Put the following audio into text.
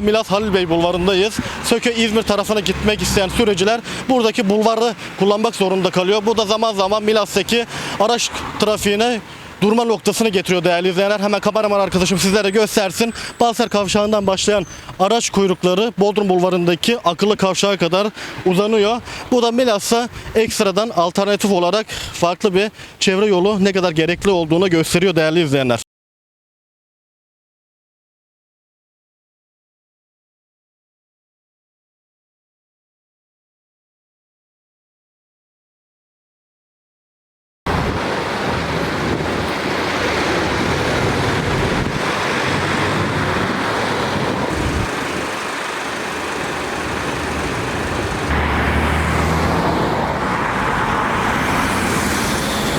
Milas Halil Bey bulvarındayız. Söke İzmir tarafına gitmek isteyen sürücüler buradaki bulvarı kullanmak zorunda kalıyor. Bu da zaman zaman Milas'taki araç trafiğine durma noktasını getiriyor değerli izleyenler. Hemen kameraman arkadaşım sizlere göstersin. Balser kavşağından başlayan araç kuyrukları Bodrum Bulvarı'ndaki akıllı kavşağa kadar uzanıyor. Bu da Milas'a ekstradan alternatif olarak farklı bir çevre yolu ne kadar gerekli olduğunu gösteriyor değerli izleyenler.